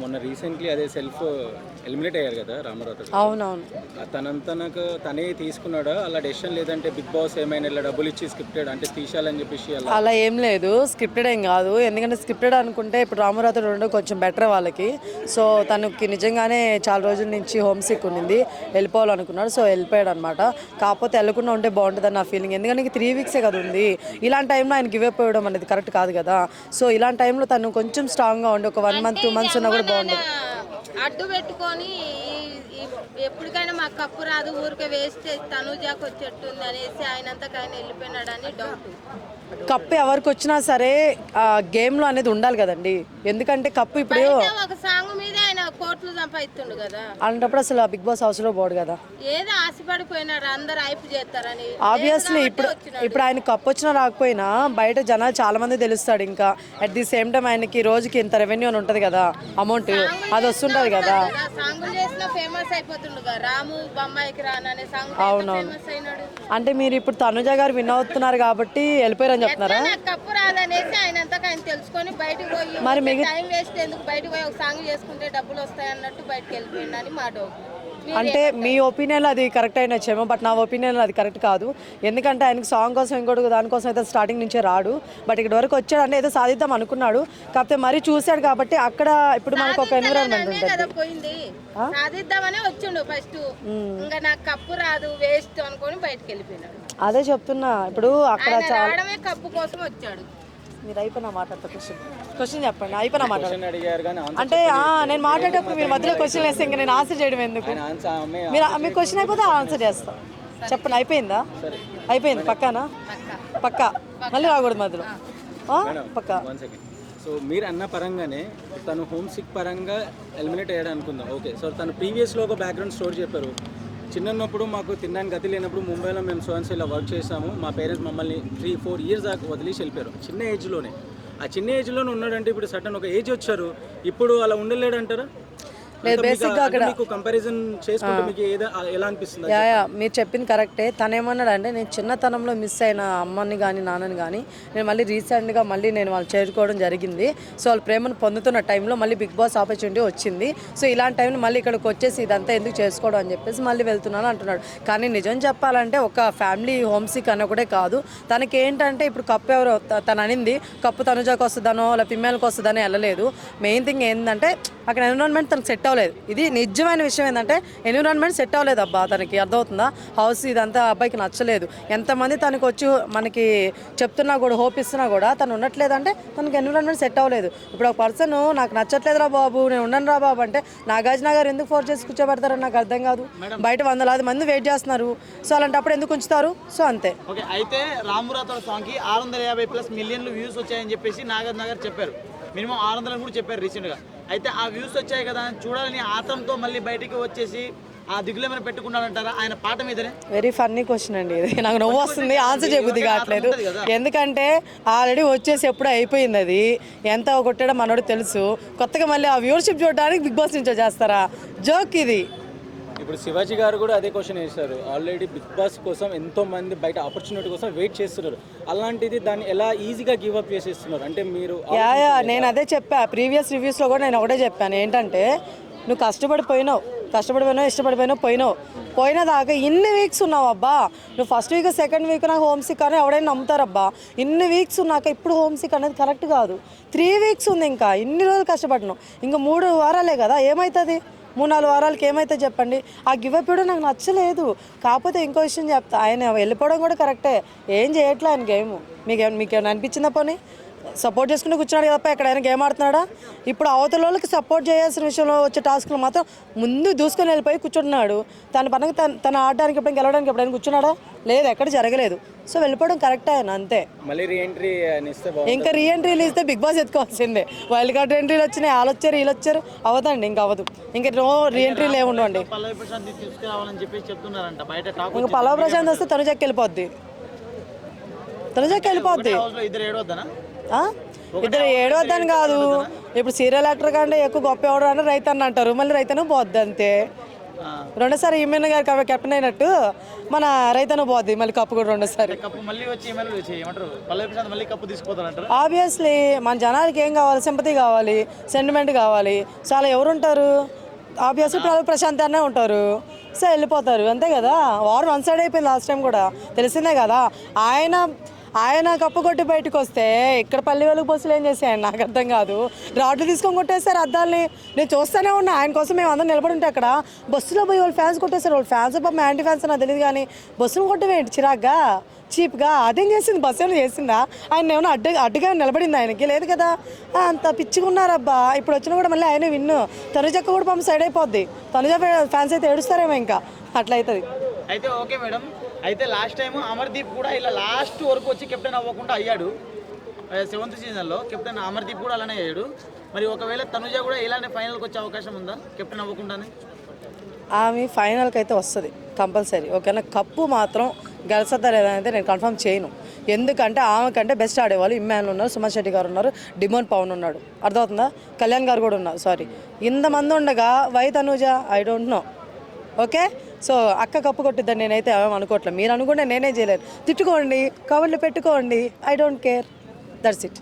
మొన్న రీసెంట్లీ అదే self eliminate అయ్యారు కదా రామారావు అవునవును. తనంతనకు తనే తీసుకున్నాడా? అలా డెసిషన్ లేదంటే బిగ్ బాస్ ఏమైనా ఇలా డబ్బులు ఇచ్చి స్క్రిప్టెడ్ అంటే తీసేయాలని చెప్పేసి అలా? ఏం లేదు. స్క్రిప్టెడ్ ఏం కాదు. ఎందుకంటే స్క్రిప్టెడ్ అనుకుంటే ఇప్పుడు రామరాత్రి రెండు కొంచెం బెటర్ వాళ్ళకి. సో తనకి నిజంగానే చాలా రోజుల నుంచి హోమ్ సిక్ ఉండింది. వెళ్ళిపోవాలనుకున్నాడు సో వెళ్ళిపోయాడు అనమాట కాకపోతే వెళ్ళకుండా ఉంటే బాగుంటుంది నా ఫీలింగ్ ఎందుకంటే త్రీ వీక్సే కదా ఉంది. ఇలాంటి టైంలో ఆయన గివ్ అప్ అనేది కరెక్ట్ కాదు కదా. సో ఇలాంటి టైంలో తను కొంచెం స్ట్రాంగ్గా ఉండి ఒక వన్ మంత్ టూ మంత్స్ ఉన్నా కూడా బాగుండదు. అడ్డు పెట్టుకొని ఎప్పటికైనా మా కప్పు రాదు ఊరికే వేస్ట్ తనుజాకు వచ్చేట్టుంది అనేసి ఆయనంతకు ఆయన వెళ్ళిపోయినాడని డౌట్ కప్పు ఎవరికి వచ్చినా సరే ఆ గేమ్లో అనేది ఉండాలి కదండి. ఎందుకంటే కప్పు ఇప్పుడు ఒక సాంగ్ మీద కోట్లు సంపాదిస్తుండు కదా. అలాంటప్పుడు అసలు బిగ్ బాస్ హౌస్లో పోడు కదా. ఏదో ఆశపడిపోయినాడు అందరు అయిపు చేస్తారని. ఆబ్వియస్లీ ఇప్పుడు ఇప్పుడు ఆయన కప్పు వచ్చినా రాకపోయినా బయట జనాలు చాలా మంది తెలుస్తాడు ఇంకా. అట్ ది సేమ్ టైం ఆయనకి రోజుకి ఇంత రెవెన్యూ అని ఉంటుంది కదా అమౌంట్ అది వస్తుంటుంది కదా. సాంగులు చేసిన ఫేమస్ అయిపోతుండు రాము బొమ్మాయికి రాననే సాంగ్ అయినాడు. అంటే మీరు ఇప్పుడు తనుజ గారు విన్ అవుతున్నారు కాబట్టి వెళ్ళిపోయారని చెప్తున్నారా? కప్పు రాదనేసి ఆయన అంతకు ఆయన తెలుసుకొని బయటికి పోయి మరి టైం వేస్ట్ ఎందుకు? బయటికి పోయి ఒక సాంగ్ చేసుకుంటే డబ్బులు వస్తాయి అన్నట్టు బయటకు వెళ్ళిపోయిండు అని మా డౌట్. అంటే మీ ఒపీనియన్లో అది కరెక్ట్ అయినచ్చేమో బట్ నా ఒపీనియన్లో అది కరెక్ట్ కాదు. ఎందుకంటే ఆయనకి సాంగ్ కోసం ఇంకోటి దానికోసం అయితే స్టార్టింగ్ నుంచే రాడు. బట్ ఇక్కడ వరకు వచ్చాడు అంటే ఏదో సాధిద్దాం అనుకున్నాడు. కాకపోతే మరీ చూశాడు కాబట్టి అక్కడ ఇప్పుడు మనకు ఒక ఎన్విరాన్మెంట్ ఉంటుంది. కదా పోయింది. సాధిద్దామనే వచ్చిండు ఫస్ట్ ఇంకా నాకు కప్పు రాదు వేస్ట్ అనుకొని బయటకు వెళ్ళిపోయినాడు. అదే చెప్తున్నా. ఇప్పుడు అక్కడ కప్పు కోసం వచ్చాడు. మీరు అయిపోయినా మాట్లాడతా క్వశ్చన్ క్వశ్చన్ చెప్పండి. అయిపోయినా మాట్లాడు ఆన్సర్ అంటే ఆ, నేను మాట్లాడేటప్పుడు మీరు మధ్యలో క్వశ్చన్ వేస్తే ఇంకా నేను ఆన్సర్ చేయడం ఎందుకు? మీరు మీ క్వశ్చన్ అయిపోతే ఆన్సర్ చేస్తా. చెప్పండి అయిపోయిందా? అయిపోయింది పక్కానా? పక్కా. మళ్ళీ రాకూడదు మధ్యలో. ఆ? పక్కా. వన్ సెకండ్ సో మీరు అన్న పరంగానే తను హోమ్ సిక్ పరంగా ఎలిమినేట్ అయ్యాడు అనుకుందాం. ఓకే సో తను ప్రీవియస్లో ఒక బ్యాక్గ్రౌండ్ స్టోరీ చెప్పారు. చిన్నప్పుడు మాకు తినడానికి గతి లేనప్పుడు ముంబైలో మేము సోన్స్ ఇలా వర్క్ చేసాము. మా పేరెంట్స్ మమ్మల్ని త్రీ ఫోర్ ఇయర్స్ దాకా వదిలేసి వెళ్ళిపోయారు. చిన్న ఏజ్లోనే ఆ చిన్న ఏజ్లోనే ఉన్నాడంటే ఇప్పుడు సటన్ ఒక ఏజ్ వచ్చారు. ఇప్పుడు అలా ఉండలేడంటారా? లేదు, basic గా అంటే మీకు కంపారిజన్ చేసుకుంటే మీకు ఏదో ఎలా అనిపిస్తుంది యా యా మీరు చెప్పింది కరెక్టే తను ఏమన్నాడు అంటే నేను చిన్నతనంలో మిస్ అయిన అమ్మని కానీ నాన్నని కానీ నేను మళ్ళీ రీసెంట్గా మళ్ళీ నేను వాళ్ళు చేరుకోవడం జరిగింది. సో వాళ్ళ ప్రేమను పొందుతున్న టైంలో మళ్ళీ బిగ్ బాస్ ఆపర్చునిటీ వచ్చింది. సో ఇలాంటి టైంలో మళ్ళీ ఇక్కడికి వచ్చేసి ఇదంతా ఎందుకు చేసుకోవడం అని చెప్పేసి మళ్ళీ వెళ్తున్నాను అంటున్నాడు. కానీ నిజం చెప్పాలంటే ఒక ఫ్యామిలీ హోమ్ సిక్ అన్న కూడా కాదు. తనకి ఏంటంటే ఇప్పుడు కప్పు ఎవరో తను అనింది కప్పు తనుజాకి వస్తుందనో లేదా ఫిమేల్కి వస్తుందనో వెళ్ళలేదు. మెయిన్ థింగ్ ఏంటంటే అక్కడ ఎన్విరాన్మెంట్ తనకు సెట్ అవ్వలేదు. ఇది నిజమైన విషయం ఏంటంటే ఎన్విరాన్మెంట్ సెట్ అవ్వలేదు అబ్బా తనకి. అర్థమవుతుందా? హౌస్ ఇదంతా అబ్బాయికి నచ్చలేదు. ఎంతమంది తనకు వచ్చి మనకి చెప్తున్నా కూడా హోప్ ఇస్తున్నా కూడా తను ఉండట్లేదంటే తనకి ఎన్విరాన్మెంట్ సెట్ అవ్వలేదు. ఇప్పుడు ఒక పర్సన్ నాకు నచ్చట్లేదురా బాబు నేను ఉండను రా బాబు అంటే నాగార్జున గారు ఎందుకు ఫోర్స్ చేసి కూర్చోబెడతారని నాకు అర్థం కాదు. బయట వందలాది మంది వెయిట్ చేస్తున్నారు. సో అలాంటప్పుడు ఎందుకు ఉంచుతారు? సో అంతే. ఓకే అయితే రామురాతోడ సాంగ్కి ఆరు వందల యాభై ప్లస్ మిలియన్లు వ్యూస్ వచ్చాయని చెప్పేసి నాగార్జున గారు చెప్పారు. మినిమం ఆరు వందలు కూడా చెప్పారు రీసెంట్గా అయితే ఆ వ్యూస్ వచ్చాయి కదా చూడాలని ఆతంతో మళ్ళీ బయటికి వచ్చేసి ఆ దిగులేమైనా పెట్టుకున్నాడంటారా ఆయన పాట మీదనే? వెరీ ఫన్నీ క్వశ్చన్ అండి ఇది. నాకు నవ్వు వస్తుంది ఆన్సర్ చేయబుద్ధి కావట్లేదు. ఎందుకంటే ఆల్రెడీ వచ్చేసి ఎప్పుడో అయిపోయింది అది. ఎంత కొట్టడం మనోడు తెలుసు. కొత్తగా మళ్ళీ ఆ వ్యూవర్షిప్ చూడడానికి బిగ్ బాస్ నుంచి చేస్తారా జోక్ ఇది. ఇప్పుడు శివాజీ గారు కూడా అదే క్వశ్చన్ వేశారు ఆల్రెడీ బిగ్ బాస్ కోసం ఎంతో మంది బయట ఆపర్చునిటీ కోసం వెయిట్ చేస్తున్నారు. అలాంటిది దాన్ని ఎలా ఈజీగా గివ్ అప్ చేసేస్తున్నారు? అంటే మీరు యా యా నేను అదే చెప్పా. ప్రీవియస్ రివ్యూస్లో కూడా నేను ఒకటే చెప్పాను. ఏంటంటే నువ్వు కష్టపడిపోయినావు. కష్టపడిపోయినావు ఇష్టపడిపోయినావు పోయినావు. పోయిన దాకా ఇన్ని వీక్స్ ఉన్నావు అబ్బా. నువ్వు ఫస్ట్ వీక్ సెకండ్ వీక్ నాకు హోమ్ సిక్ అని ఎవడైనా నమ్ముతారబ్బా. ఇన్ని వీక్స్ ఉన్నాక ఇప్పుడు హోమ్ సిక్ అనేది కరెక్ట్ కాదు. త్రీ వీక్స్ ఉంది ఇంకా. ఇన్ని రోజులు కష్టపడినావు ఇంకా మూడు వారాలే కదా ఏమవుతుంది మూడు నాలుగు వారాలకి ఏమైతే చెప్పండి. ఆ గివ్ అప్ కూడా నాకు నచ్చలేదు. కాకపోతే ఇంకో విషయం చెప్తా. ఆయన వెళ్ళిపోవడం కూడా కరెక్టే. ఏం చేయట్లే ఆయన గేమ్. మీకు మీకు ఏమైనా అనిపించిందా పోనీ? సపోర్ట్ చేసుకుంటూ కూర్చున్నాడు కదా ఎక్కడైనా గేమ్ ఆడుతున్నాడా? ఇప్పుడు అవతల వాళ్ళకి సపోర్ట్ చేయాల్సిన విషయంలో వచ్చే టాస్క్లు మాత్రం ముందు దూసుకొని వెళ్ళిపోయి కూర్చుంటున్నాడు. తన పనికి తన తను ఆడడానికి ఎప్పుడైనా గెలవడానికి ఎప్పుడైనా కూర్చున్నాడా? లేదు ఎక్కడ జరగలేదు. సో వెళ్ళిపోవడం కరెక్ట్ ఆయన అంతే. మళ్ళీ రీఎంట్రీ ఇంకా రీ ఎంట్రీలు ఇస్తే బిగ్ బాస్ ఎత్తుకోవాల్సిందే. వైల్డ్ కార్డ్ ఎంట్రీలు వచ్చినాయి వాళ్ళు వచ్చారు వీళ్ళు వచ్చారు అవదండి ఇంకా అవ్వదు. ఇంకా నో రీ ఎంట్రీలు ఏముండవండి పల్లవి ప్రశాంత్ తీసుకురావాలని చెప్పేసి చెప్తున్నారంట బయట టాక్ ఇంకా పల్లవ ప్రశాంత్ వస్తే తనుజకి వెళ్ళిపోద్ది. తనుజకి వెళ్ళిపోద్ది. ఇద్దరు ఏడవద్దనా ఆ? ఇద్దరు ఏడవద్దని కాదు. ఇప్పుడు సీరియల్ యాక్టర్ కంటే ఎక్కువ గొప్ప ఎవడు అంటే రైతన్న అంటారు. మళ్ళీ రైతను పోద్ది అంతే. రెండోసారి ఈమెన్ గారు కెప్టెన్ అయినట్టు మన రైతన్న పోద్ది మళ్ళీ కప్పు కూడా రెండోసారి. కప్పు మళ్ళీ వచ్చి మళ్ళీ వచ్చి ఏమంటారు పల్లవి ప్రశాంత్ మళ్ళీ కప్పు తీసుకుపోతారంటారు ఆబ్వియస్లీ మన జనాలకి ఏం కావాలి? సింపతి కావాలి సెంటిమెంట్ కావాలి. సో అలా ఎవరు ఉంటారు? ఆబ్వియస్లీ ప్రశాంత్ అనే ఉంటారు. సో వెళ్ళిపోతారు. అంతే కదా? వారు వన్ సైడ్ అయిపోయింది లాస్ట్ టైం కూడా. తెలిసిందే కదా? ఆయన ఆయన కప్పు కొట్టి బయటకు వస్తే ఇక్కడ పల్లి వెలుగు బస్సులు ఏం చేసాయండి నాకు అర్థం కాదు. రాడ్లు తీసుకొని కొట్టేశారు అద్దాలని. నేను చూస్తూనే ఉన్నా. ఆయన కోసం మేము అందరం నిలబడి ఉంటే అక్కడ బస్సులో పోయి వాళ్ళు ఫ్యాన్స్ కొట్టేశారు. వాళ్ళు ఫ్యాన్స్ పాపం యాంటీ ఫ్యాన్స్ నాకు తెలియదు కానీ బస్సును కొట్టవేంటి? చిరాగ్గా? చీప్గా? అదేం చేసింది? బస్సు ఏమైనా చేసిందా? ఆయన ఏమైనా అడ్డు అడ్డుగా నిలబడింది ఆయనకి? లేదు కదా. అంత పిచ్చుకున్నారబ్బా ఇప్పుడు వచ్చినా కూడా మళ్ళీ ఆయన విన్ను. తనుజక్క కూడా పాపం సైడ్ అయిపోద్ది. తనుజ ఫ్యాన్స్ అయితే ఏడుస్తారేమో ఇంకా. అట్లా అవుతుంది అయితే ఓకే మేడం. అయితే లాస్ట్ టైం అమర్దీప్ కూడా ఇలా లాస్ట్ వరకు వచ్చి కెప్టెన్ అవ్వకుండా అయ్యాడు. సెవెంత్ సీజన్లో కెప్టెన్ అమర్దీప్ కూడా అలానే అయ్యాడు. మరి ఒకవేళ తనుజ కూడా ఇలానే ఫైనల్కి వచ్చే అవకాశం ఉందా కెప్టెన్ అవ్వకుండానే? ఆమె ఫైనల్కి అయితే వస్తుంది కంపల్సరీ. ఓకేనా? కప్పు మాత్రం గెలుస్తుందా లేదా అయితే నేను కన్ఫర్మ్ చేయను. ఎందుకంటే ఆమె కంటే బెస్ట్ ఆడేవాళ్ళు ఇమ్మాన్ ఉన్నారు సుమన్ శెట్టి గారు ఉన్నారు డిమోన్ పవన్ ఉన్నాడు. అర్థమవుతుందా? కళ్యాణ్ గారు కూడా ఉన్నారు సారీ ఇంతమంది ఉండగా why Tanuja? I don't know okay? So అక్క కప్పు కొట్టిద్దని నేనైతే ఏమీ అనుకోవట్లేదు. మీరు అనుకుంటే నేనే చేయలేను తిట్టుకోండి కవర్లు పెట్టుకోండి I don't care that's it